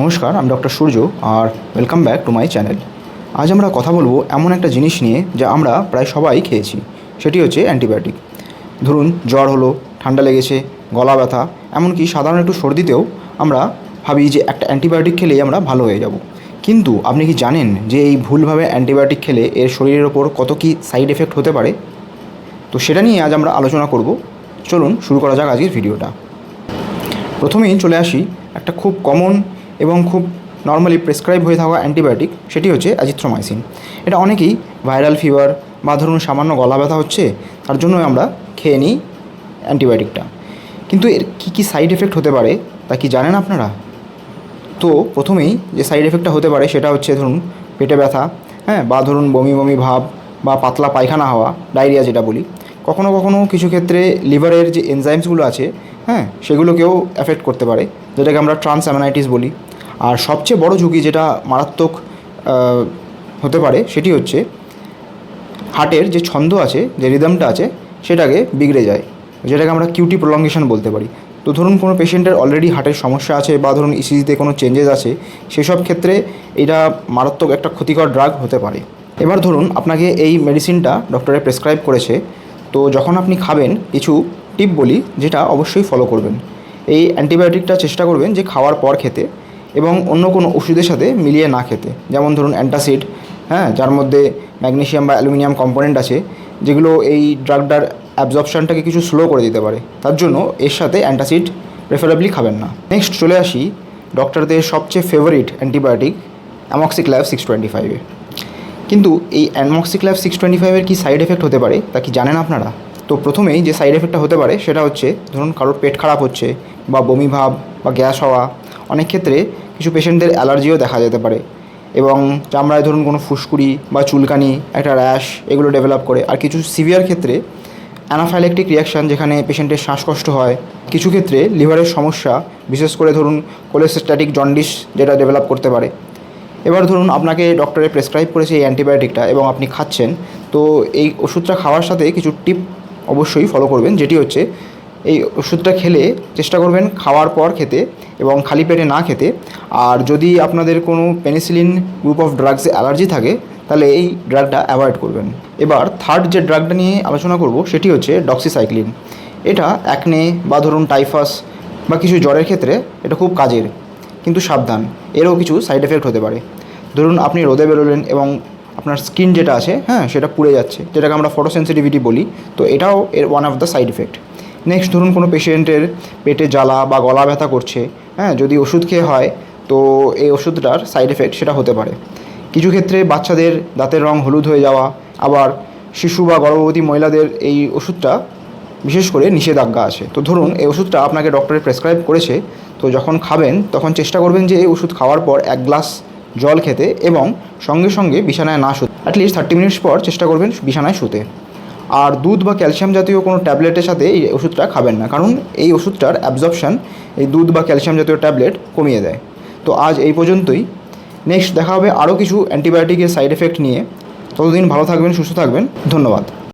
নমস্কার, আমি doctor Surya R welcome back to my channel আজ আমরা কথা বলব এমন একটা জিনিস নিয়ে যা আমরা প্রায় সবাই খেয়েছি, সেটি হচ্ছে অ্যান্টিবায়োটিক ধরুন, জ্বর হলো, ঠান্ডা লেগেছে, গলা ব্যথা, এমনকি সাধারণ একটু সর্দিতেও আমরা ভাবি যে একটা অ্যান্টিবায়োটিক খেলেই আমরা ভালো হয়ে যাব। কিন্তু আপনি কি জানেন যে এই ভুলভাবে অ্যান্টিবায়োটিক খেলে এর শরীরের ওপর কত কী সাইড এফেক্ট হতে পারে? তো সেটা নিয়ে আজ আমরা আলোচনা করব। চলুন, শুরু করা যাক আজকের ভিডিওটা প্রথমেই চলে আসি একটা খুব কমন এবং খুব নর্মালি প্রেসক্রাইব হয়ে থাকা অ্যান্টিবায়োটিক সেটি হচ্ছে অ্যাজিথ্রোমাইসিন এটা অনেকেই ভাইরাল ফিভার বা ধরুন সামান্য গলা ব্যথা হচ্ছে, তার জন্যই আমরা খেয়ে নিই অ্যান্টিবায়োটিকটা কিন্তু এর কী কী সাইড এফেক্ট হতে পারে, তা কি জানেন আপনারা? তো প্রথমেই যে সাইড এফেক্টটা হতে পারে, সেটা হচ্ছে ধরুন পেটে ব্যথা হ্যাঁ বা ধরুন বমি বমি ভাব বা পাতলা পায়খানা হওয়া, ডায়রিয়া যেটা বলি। কখনো কখনো কিছু ক্ষেত্রে লিভারের যে এনজাইমসগুলো আছে হ্যাঁ সেগুলোকেও অ্যাফেক্ট করতে পারে, যেটাকে আমরা ট্রান্স অ্যামানাইটিস বলি। আর সবচেয়ে বড় ঝুঁকি যেটা মারাত্মক হতে পারে সেটি হচ্ছে হার্টের যে ছন্দ আছে, যে রিদমটা আছে, সেটাকে বিগড়ে যায়। যেটাকে আমরা কিউটি প্রলঙ্গেশন বলতে পারি। তো ধরুন কোনো পেশেন্টের অলরেডি হার্টের সমস্যা আছে বা ধরুন ইসিজিতে কোনো চেঞ্জেস আছে, সেসব ক্ষেত্রে এটা মারাত্মক একটা ক্ষতিকর ড্রাগ হতে পারে। এবার ধরুন আপনাকে এই মেডিসিনটা ডক্টরে প্রেসক্রাইব করেছে তো যখন আপনি খাবেন, কিছু টিপ বলি যেটা অবশ্যই ফলো করবেন। এই অ্যান্টিবায়োটিকটা চেষ্টা করবেন যে খাওয়ার পর খেতে এবং অন্য কোনো ওষুধের সাথে মিলিয়ে না খেতে। যেমন ধরুন অ্যান্টাসিড হ্যাঁ যার মধ্যে ম্যাগনেসিয়াম বা অ্যালুমিনিয়াম কম্পোনেন্ট আছে, যেগুলো এই ড্রাগটার অ্যাবজর্পশনটাকে কিছু স্লো করে দিতে পারে। তার জন্য এর সাথে অ্যান্টাসিড প্রেফারেবলি খাবেন না। নেক্সট চলে আসি ডক্টরদের সবচেয়ে favourite antibiotic Amoxiclav six twenty ফাইভে কিন্তু এই অ্যানমক্সিক্ল্যাভ সিক্স টোয়েন্টি ফাইভের কী সাইড এফেক্ট হতে পারে, তা কি জানেন আপনারা? তো প্রথমেই যে সাইড এফেক্টটা হতে পারে, সেটা হচ্ছে, ধরুন কারোর পেট খারাপ হচ্ছে, বা বমি ভাব, বা গ্যাস হওয়া, অনেক ক্ষেত্রে কিছু পেশেন্টদের অ্যালার্জিও দেখা যেতে পারে। এবং চামড়ায় ধরুন কোনো ফুসকুড়ি, বা চুলকানি, একটা র্যাশ এগুলো ডেভেলপ করে। আর কিছু সিভিয়ার ক্ষেত্রে অ্যানাফাইলেকটিক রিয়াকশান যেখানে পেশেন্টের শ্বাসকষ্ট হয়, কিছু ক্ষেত্রে লিভারের সমস্যা, বিশেষ করে ধরুন কোলেস্ট্যাটিক জন্ডিস যেটা ডেভেলপ করতে পারে। এবার ধরুন আপনাকে ডক্টরে প্রেসক্রাইব করেছে এই অ্যান্টিবায়োটিকটা এবং আপনি খাচ্ছেন, তো এই ওষুধটা খাওয়ার সাথে কিছু টিপ অবশ্যই ফলো করবেন, যেটি হচ্ছে এই ওষুধটা খেলে চেষ্টা করবেন খাওয়ার পর খেতে এবং খালি পেটে না খেতে। আর যদি আপনাদের কোনো পেনিসিলিন গ্রুপ অফ ড্রাগসে অ্যালার্জি থাকে, তাহলে এই ড্রাগটা অ্যাভয়েড করবেন। এবার থার্ড যে ড্রাগটা নিয়ে আলোচনা করব, সেটি হচ্ছে ডক্সিসাইক্লিন এটা অ্যাকনে বা ধরুন টাইফাস বা কিছু জ্বরের ক্ষেত্রে এটা খুব কাজের। কিন্তু সাবধান, এরও কিছু সাইড এফেক্ট হতে পারে। ধরুন আপনি রোদে বেরোলেন এবং আপনার স্কিন যেটা আছে হ্যাঁ সেটা পুড়ে যাচ্ছে, যেটাকে আমরা ফটো ফটোসেন্সিটিভিটি বলি, তো এটাও এর one of the side effect next ধরুন কোনো পেশেন্টের পেটে জ্বালা বা গলা ব্যথা করছে হ্যাঁ যদি ওষুধ খেয়ে হয়, তো এই ওষুধটার সাইড এফেক্ট সেটা হতে পারে। কিছু ক্ষেত্রে বাচ্চাদের দাঁতের রং হলুদ হয়ে যাওয়া, আবার শিশু বা গর্ভবতী মহিলাদের এই ওষুধটা বিশেষ করে নিষেধাজ্ঞা আছে। তো ধরুন, এই ওষুধটা আপনাকে ডক্টরে প্রেসক্রাইব করেছে তো যখন খাবেন, তখন চেষ্টা করবেন যে এই ওষুধ খাওয়ার পর এক গ্লাস জল খেতে এবং সঙ্গে সঙ্গে বিছানায় না শুতে। অ্যাটলিস্ট থার্টি মিনিটস পর চেষ্টা করবেন বিছানায় শুতে। আর দুধ বা ক্যালসিয়াম জাতীয় কোনো ট্যাবলেটের সাথে এই ওষুধটা খাবেন না, কারণ এই ওষুধটার অ্যাবজর্পশন এই দুধ বা ক্যালসিয়াম জাতীয় ট্যাবলেট কমিয়ে দেয়। তো আজ এই পর্যন্তই। নেক্সট দেখা হবে আরও কিছু অ্যান্টিবায়োটিকের সাইড এফেক্ট নিয়ে। ততদিন ভালো থাকবেন, সুস্থ থাকবেন। ধন্যবাদ।